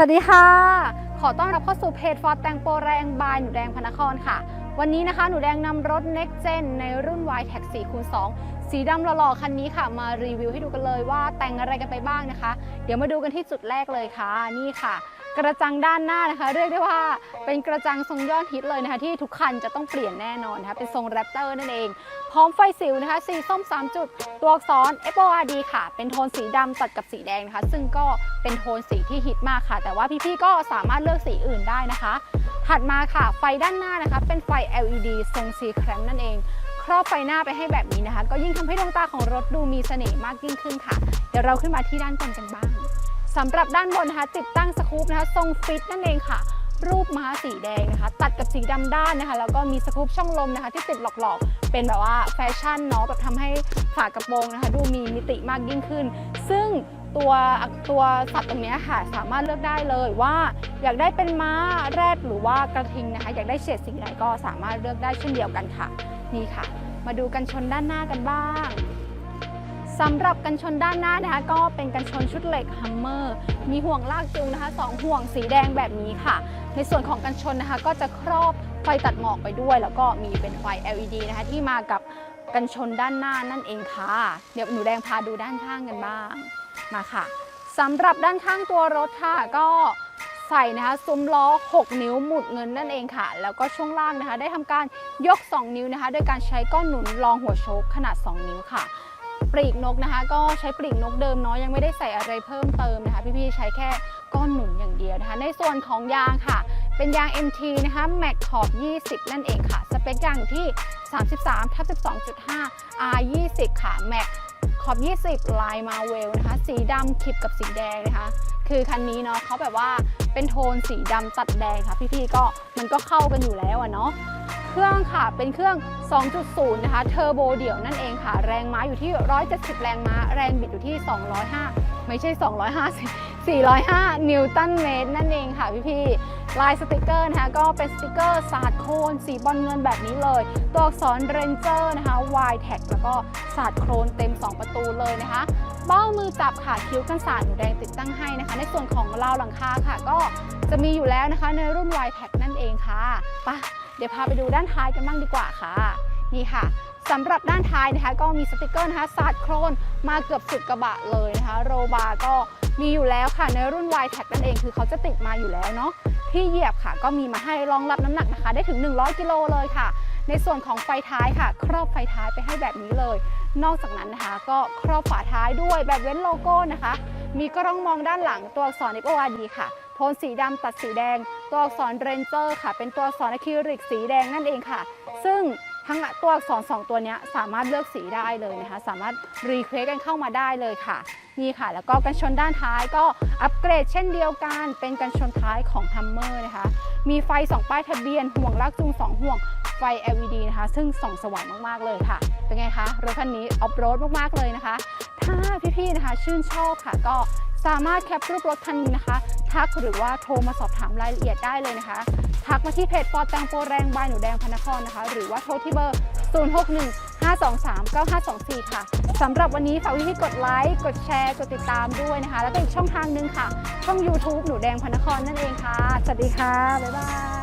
สวัสดีค่ะ ขอต้อนรับเข้าสู่เพจฟอร์ดแตงโปแรงบายหนูแดงพนครค่ะ วันนี้นะคะหนูแดงนำรถ Next Gen ในรุ่น y t e c 4คูณ2 สีดำหล่อๆคันนี้ค่ะ มารีวิวให้ดูกันเลยว่าแต่งอะไรกันไปบ้างนะคะ เดี๋ยวมาดูกันที่จุดแรกเลยค่ะนี่ค่ะ กระจังด้านหน้านะคะ เรียกได้ว่าเป็นกระจังทรงยอดฮิตเลยนะคะ ที่ทุกคันจะต้องเปลี่ยนแน่นอนนะคะเป็นทรงแรปเตอร์นั่นเอง พร้อมไฟสิวนะคะสีส้ม 3 จุด ตัวอักษร FORD ค่ะ เป็นโทนสีดำตัดกับสีแดงนะคะ ซึ่งก็เป็นโทนสีที่ฮิตมากค่ะ แต่ว่าพี่ๆก็สามารถเลือกสีอื่นได้นะคะ ถัดมาค่ะไฟด้านหน้านะคะ เป็นไฟ LED ทรงสีแครมนั่นเอง รอบไฟหน้าไปให้แบบนี้นะคะ ก็ยิ่งทำให้ดวงตาของรถดูมีเสน่ห์มากยิ่งขึ้นค่ะ เดี๋ยวเราขึ้นมาที่ด้านบนกันบ้างสำหรับด้านบนนะคะ ติดตั้งสกู๊ปนะคะทรงฟิตนั่นเองค่ะ รูปม้าสีแดงนะคะ ตัดกับสีดำด้านนะคะ แล้วก็มีสกู๊ปช่องลมนะคะ ที่ติดหลอกๆ เป็นแบบว่าแฟชั่นเนาะแบบทำให้ฝากระโปรงนะคะ ดูมีมิติมากยิ่งขึ้น ซึ่ง ตัวตัวสัตว์ตรงนี้ค่ะสามารถเลือกได้เลยว่า อยากได้เป็นม้าแรดหรือว่ากระทิงนะคะ อยากได้เฉดสีไหนก็สามารถเลือกได้เช่นเดียวกันค่ะ นี่ค่ะ มาดูกันชนด้านหน้ากันบ้างสำหรับกันชนด้านหน้านะคะก็เป็นกันชนชุดเหล็กฮัมเมอร์มีห่วงลากจูงนะคะสองห่วงสีแดงแบบนี้ค่ะ ในส่วนของกันชนนะคะ ก็จะครอบไฟตัดหมอกไปด้วย แล้วก็มีเป็นไฟ LED นะคะที่มากับกันชนด้านหน้านั่นเองค่ะ เดี๋ยวหนูแดงพาดูด้านข้างกันบ้าง มาค่ะสำหรับด้านข้างตัวรถค่ะ ก็ใส่นะคะซุ้มล้อ 6 นิ้วหมุดเงินนั่นเองค่ะ แล้วก็ช่วงล่างนะคะ ได้ทำการยก 2 นิ้วนะคะ โดยการใช้ก้อนหนุนรองหัวโชคขนาด 2 นิ้วค่ะ ปลีกนกนะคะ ก็ใช้ปลีกนกเดิมเนาะยังไม่ได้ใส่อะไรเพิ่มเติมนะคะ พี่ๆใช้แค่ก้อนหนุนอย่างเดียวนะคะ ในส่วนของยางค่ะ เป็นยาง MT นะคะแม็กขอบ 20 นั่นเองค่ะ สเปคยางที่ 33ทับ12.5 R 20 ค่ะแม็ก ขอบ 20 ลายมาเวลนะคะ สีดำคลิปกับสีแดงนะคะ คือคันนี้เนาะเขาแบบว่าเป็นโทนสีดำตัดแดงค่ะ พี่ๆก็มันก็เข้ากันอยู่แล้วอะเนาะเครื่องค่ะเป็นเครื่อง 2.0 นะคะ เทอร์โบเดี่ยวนั่นเองค่ะ แรงม้าอยู่ที่ 170 แรงม้า แรงบิดอยู่ที่ 205 ไม่ใช่ 250 405 นิวตันเมตรนั่นเองค่ะพี่ๆ ลายสติกเกอร์นะคะก็เป็นสติกเกอร์สาดโคนสีบอลเงินแบบนี้เลย ตัวอักษรเรนเจอร์นะคะ Y Tag แล้วก็สาดโครนเต็ม 2 ประตูเลยนะคะเบ้ามือจับค่ะคิ้วกันสาดหนูแดงติดตั้งให้นะคะ ในส่วนของราวหลังคาค่ะ ก็จะมีอยู่แล้วนะคะในรุ่น Y Tag นั่นเองค่ะไปะเดี๋ยวพาไปดูด้านท้ายกันบ้างดีกว่าค่ะ นี่ค่ะสำหรับด้านท้ายนะคะ ก็มีสติกเกอร์นะคะสาดโครนมาเกือบสุดกระบะเลยนะคะ โรบาร์ก็ มีอยู่แล้วค่ะในรุ่น Y Tag นั่นเองคือเขาจะติดมาอยู่แล้วเนาะที่เหยียบค่ะ ก็มีมาให้รองรับน้ำหนักนะคะ ได้ถึง 100 กิโลเลยค่ะ ในส่วนของไฟท้ายค่ะ ครอบไฟท้ายไปให้แบบนี้เลย นอกจากนั้นนะคะ ก็ครอบฝาท้ายด้วยแบบเว้นโลโก้นะคะ มีกล้องมองด้านหลังตัวอักษร FORD ค่ะ โทนสีดำตัดสีแดง ตัวอักษรเรนเจอร์ค่ะ เป็นตัวอักษรอะคริลิกสีแดงนั่นเองค่ะ ซึ่ง ทั้งตัวอักษร2ตัวนี้สามารถเลือกสีได้เลยนะคะ สามารถรีเควสกันเข้ามาได้เลยค่ะ นี่ค่ะ แล้วก็กันชนด้านท้ายก็อัปเกรดเช่นเดียวกัน เป็นกันชนท้ายของ Hummer นะคะ มีไฟ 2 ป้ายทะเบียน ห่วงลากจูง 2 ห่วงไฟ LED นะคะ ซึ่งส่องสว่างมาก ๆ เลยค่ะ เป็นไงคะ รถคันนี้ออฟโรดมาก ๆ เลยนะคะ ถ้าพี่ ๆ นะคะ ชื่นชอบค่ะก็ สามารถแคปรูปรถคันนี้นะคะ ทักหรือว่าโทรมาสอบถามรายละเอียดได้เลยนะคะ ทักมาที่เพจฟอร์แตงโปแรงบายหนูแดงพนครนะคะ หรือว่าโทรที่เบอร์ 061 523 9524 ค่ะสำหรับวันนี้ฝากที่กดไลค์ กดแชร์ กดติดตามด้วยนะคะ แล้วก็อีกช่องทางหนึงค่ะ ช่อง YouTube หนูแดงพนครนั่นเองค่ะ สวัสดีค่ะ บ๊ายบาย